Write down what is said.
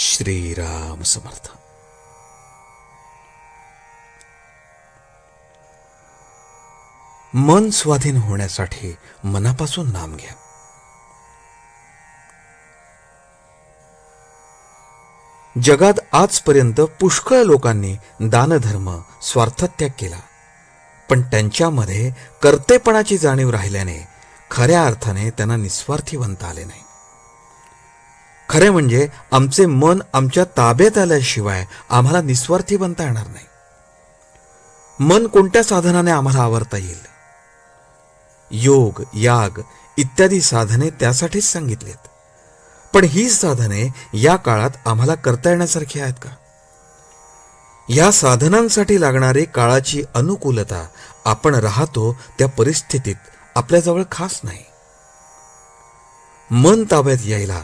श्रीराम समर्थ. मन स्वाधीन होण्यासाठी मनापासून नाम घ्या. जगात आजपर्यंत पुष्कळ लोकांनी दानधर्म स्वार्थत्याग केला. पण त्यांच्यामध्ये कर्तेपणाची जाणीव राहिल्याने खऱ्या अर्थाने त्यांना निस्वार्थी बनता आले नाही. खरे म्हणजे आमचे मन आमच्या ताब्यात आल्याशिवाय आम्हाला निस्वार्थी बनता येणार नाही. मन कोणत्या साधनाने आम्हाला आवरता येईल? योग याग इत्यादी साधने त्यासाठीच सांगितलेत. पण ही साधने या काळात आम्हाला करता येण्यासारखी आहेत का? या साधनांसाठी लागणारी काळाची अनुकूलता आपण राहतो त्या परिस्थितीत आपल्याजवळ खास नाही. मन ताब्यात यायला